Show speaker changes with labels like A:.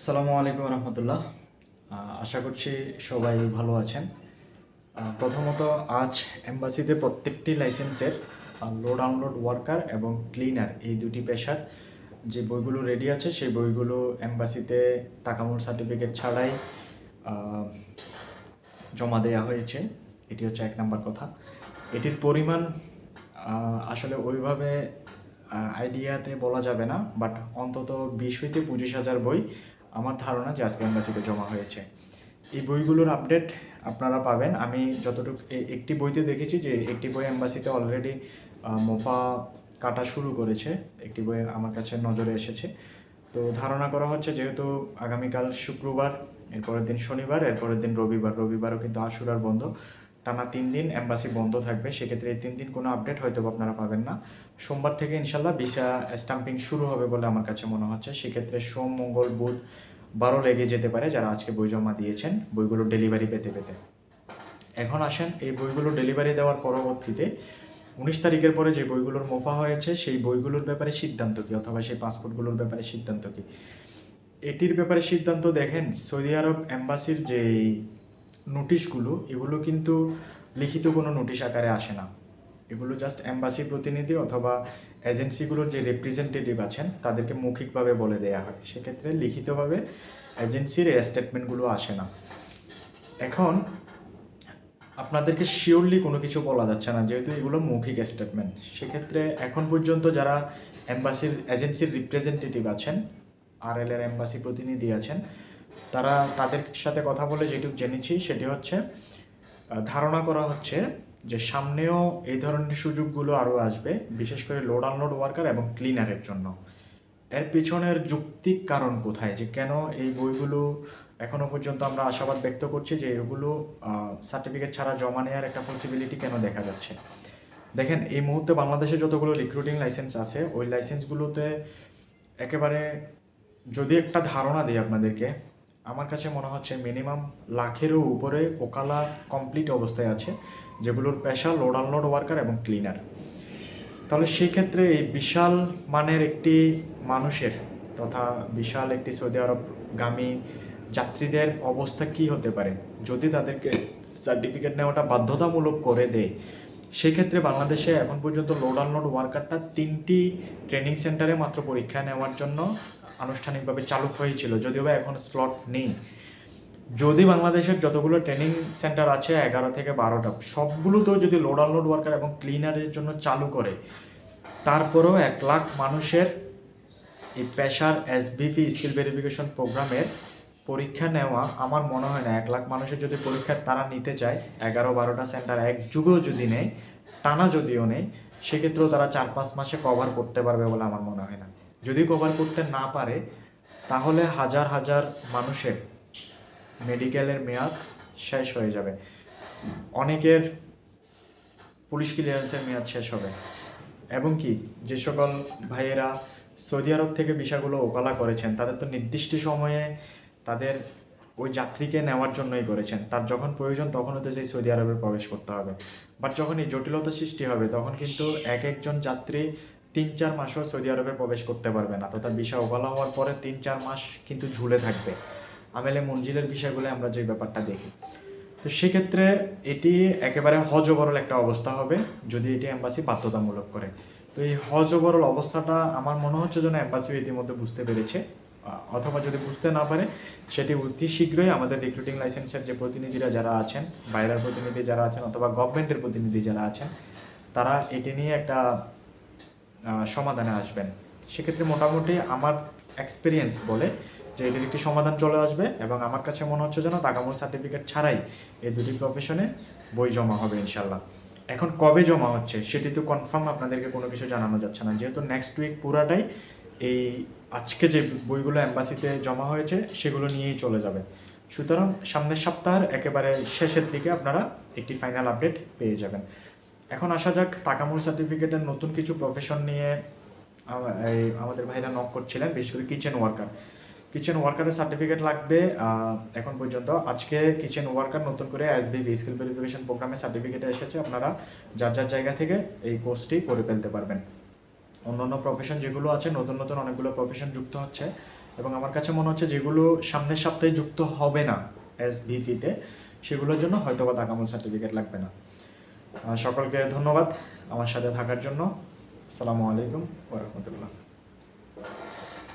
A: আসসালামু আলাইকুম রহমতুল্লাহ। আশা করছি সবাই ভালো আছেন। প্রথমত আজ এম্বাসিতে প্রত্যেকটি লাইসেন্সের লোড আনলোড ওয়ার্কার এবং ক্লিনার এই দুটি পেশার যে বইগুলো রেডি আছে, সেই বইগুলো এম্বাসিতে তাকামুল সার্টিফিকেট ছাড়াই জমা দেওয়া হয়েছে। এটি হচ্ছে এক নম্বর কথা। এটির পরিমাণ আসলে ওইভাবে আইডিয়াতে বলা যাবে না বাট অন্তত বিশ হইতে পঁচিশ হাজার বই আমার ধারণা যে আজকে এম্বাসিতে জমা হয়েছে। এই বইগুলোর আপডেট আপনারা পাবেন। আমি যতটুকু একটি বইতে দেখেছি যে একটি বই এম্বাসিতে অলরেডি মোফা কাটা শুরু করেছে। একটি বই আমার কাছে নজরে এসেছে। তো ধারণা করা হচ্ছে যেহেতু আগামীকাল শুক্রবার, এরপরের দিন শনিবার, এরপরের দিন রবিবার। রবিবারও কিন্তু আশুরার বন্ধ। টানা তিন দিন এম্বাসি বন্ধ থাকবে, সেক্ষেত্রে এই তিন দিন কোনো আপডেট হয়তো আপনারা পাবেন না। সোমবার থেকে ইনশাল্লাহ ভিসা স্টাম্পিং শুরু হবে বলে আমার কাছে মনে হচ্ছে। সেক্ষেত্রে সোম, মঙ্গল, বুধ, বারো লেগে যেতে পারে যারা আজকে বই জমা দিয়েছেন বইগুলো ডেলিভারি পেতে পেতে। এখন আসেন, এই বইগুলো ডেলিভারি দেওয়ার পরবর্তীতে উনিশ তারিখের পরে যে বইগুলোর মোফা হয়েছে, সেই বইগুলোর ব্যাপারে সিদ্ধান্ত কী? অথবা সেই পাসপোর্টগুলোর ব্যাপারে সিদ্ধান্ত কী? এটির ব্যাপারে সিদ্ধান্ত দেখেন, সৌদি আরব এম্বাসির যে নোটিশগুলো এগুলো কিন্তু লিখিত কোনো নোটিশ আকারে আসে না। এগুলো জাস্ট এম্বাসি প্রতিনিধি অথবা এজেন্সিগুলোর যে রিপ্রেজেন্টেটিভ আছেন, তাদেরকে মৌখিকভাবে বলে দেয়া হয়। সেক্ষেত্রে লিখিতভাবে এজেন্সির এই স্টেটমেন্টগুলো আসে না। এখন আপনাদেরকে শিওরলি কোনো কিছু বলা যাচ্ছে না, যেহেতু এগুলো মৌখিক স্টেটমেন্ট সেক্ষেত্রে এখন পর্যন্ত যারা এম্বাসির এজেন্সির রিপ্রেজেন্টেটিভ আছেন আর এল এর অ্যাম্বাসি প্রতিনিধি আছেন তারা তাদের সাথে কথা বলে যেটুকু জেনেছি সেটি হচ্ছে ধারণা করা হচ্ছে যে সামনেও এই ধরনের সুযোগগুলো আরও আসবে, বিশেষ করে লোড আনলোড ওয়ার্কার এবং ক্লিনারের জন্য। এর পিছনের যুক্তিক কারণ কোথায়? যে কেন এই বইগুলো এখনও পর্যন্ত আমরা আশাবাদ ব্যক্ত করছি যে এগুলো সার্টিফিকেট ছাড়া জমা নেওয়ার একটা পসিবিলিটি কেন দেখা যাচ্ছে? দেখেন, এই মুহূর্তে বাংলাদেশে যতগুলো রিক্রুটিং লাইসেন্স আছে, ওই লাইসেন্সগুলোতে একেবারে যদি একটা ধারণা দিই আপনাদেরকে আমার কাছে মনে হচ্ছে মিনিমাম লাখেরও উপরে ওকালা কমপ্লিট অবস্থায় আছে, যেগুলোর পেশা লোড আনলোড ওয়ার্কার এবং ক্লিনার তাহলে সেই ক্ষেত্রে এই বিশাল মানের একটি মানুষের তথা বিশাল একটি সৌদি আরব আরবগামী যাত্রীদের অবস্থা কি হতে পারে? যদি তাদেরকে সার্টিফিকেট নেওয়াটা বাধ্যতামূলক করে দেয়, সেক্ষেত্রে বাংলাদেশে এখন পর্যন্ত লোড আনলোড ওয়ার্কারটা তিনটি ট্রেনিং সেন্টারে মাত্র পরীক্ষা নেওয়ার জন্য আনুষ্ঠানিকভাবে চালু হয়েছিল, যদিও বা এখন স্লট নেই। যদি বাংলাদেশের যতগুলো ট্রেনিং সেন্টার আছে, এগারো থেকে বারোটা, সবগুলোতেও যদি লোড আনলোড ওয়ার্কার এবং ক্লিনারের জন্য চালু করে, তারপরেও এক লাখ মানুষের এই পেশার এসবিপি স্কিল ভেরিফিকেশন প্রোগ্রামের পরীক্ষা নেওয়া, আমার মনে হয় না, এক লাখ মানুষের যদি পরীক্ষা তারা নিতে চায়, এগারো বারোটা সেন্টার এক যুগেও যদি নেয় টানা যদিও নেই, সেক্ষেত্রেও তারা চার পাঁচ মাসে কভার করতে পারবে বলে আমার মনে হয় না। যদি কভার করতে না পারে, তাহলে হাজার হাজার মানুষের মেডিকেলের মেয়াদ শেষ হয়ে যাবে। অনেকের পুলিশ ক্লিয়ারেন্সের মেয়াদ শেষ হবে। এবং কি, যে সকল ভাইয়েরা সৌদি আরব থেকে ভিসাগুলো ওকালা করেছেন, তাদের তো নির্দিষ্ট সময়ে তাদের ওই যাত্রীকে নেওয়ার জন্যই করেছেন। তার যখন প্রয়োজন তখন হতে সেই সৌদি আরবে প্রবেশ করতে হবে। বাট যখন এই জটিলতা সৃষ্টি হবে, তখন কিন্তু এক একজন যাত্রী তিন চার মাসও সৌদি আরবে প্রবেশ করতে পারবে না। তথা ভিসা ওকালা হওয়ার পরে তিন চার মাস কিন্তু ঝুলে থাকবে। আমেলে মঞ্জিলের বিষয়গুলো আমরা যে ব্যাপারটা দেখি। তো সেক্ষেত্রে এটি একেবারে হজবরল একটা অবস্থা হবে, যদি এটি অ্যাম্বাসি বাধ্যতামূলক করে। তো এই হজবরল অবস্থাটা আমার মনে হচ্ছে যেন এম্বাসিও ইতিমধ্যে বুঝতে পেরেছে। অথবা যদি বুঝতে না পারে, সেটি অতি শীঘ্রই আমাদের রিক্রুটিং লাইসেন্সের যে প্রতিনিধিরা যারা আছেন, বাইরের প্রতিনিধি যারা আছেন, অথবা গভর্নমেন্টের প্রতিনিধি যারা আছেন, তারা এটি নিয়ে একটা সমাধানে আসবেন। সেক্ষেত্রে মোটামুটি আমার এক্সপিরিয়েন্স বলে যে এটির একটি সমাধান চলে আসবে এবং আমার কাছে মনে হচ্ছে যেন তাকামুল সার্টিফিকেট ছাড়াই এই দুটি প্রফেশনে বই জমা হবে ইনশাল্লাহ এখন কবে জমা হচ্ছে সেটি তো কনফার্ম আপনাদেরকে কোনো কিছু জানানো যাচ্ছে না। যেহেতু নেক্সট উইক পুরাটাই এই আজকে যে বইগুলো অ্যাম্বাসিতে জমা হয়েছে সেগুলো নিয়েই চলে যাবে। সুতরাং সামনের সপ্তাহের একেবারে শেষের দিকে আপনারা একটি ফাইনাল আপডেট পেয়ে যাবেন। এখন আসা যাক, তাকামুল সার্টিফিকেটের নতুন কিছু প্রফেশন নিয়ে আমাদের ভাইরা নক করছিলেন, বিশেষ করে কিচেন ওয়ার্কার কিচেন ওয়ার্কারের সার্টিফিকেট লাগবে এখন পর্যন্ত। আজকে কিচেন ওয়ার্কার নতুন করে এসবিভি স্কিল ভেরিফিকেশন প্রোগ্রামে সার্টিফিকেট এসেছে। আপনারা যার যার জায়গা থেকে এই কোর্সটি করে ফেলতে পারবেন। অন্যান্য প্রফেশন যেগুলো আছে, নতুন নতুন অনেকগুলো প্রফেশন যুক্ত হচ্ছে। এবং আমার কাছে মনে হচ্ছে যেগুলো সামনের সপ্তাহে যুক্ত হবে না এস ভিপিতে সেগুলোর জন্য হয়তো বা তাকামুল সার্টিফিকেট লাগবে না। সকলকে ধন্যবাদ আমার সাথে থাকার জন্য। আসসালামু আলাইকুম ওরহমতুল্লাহ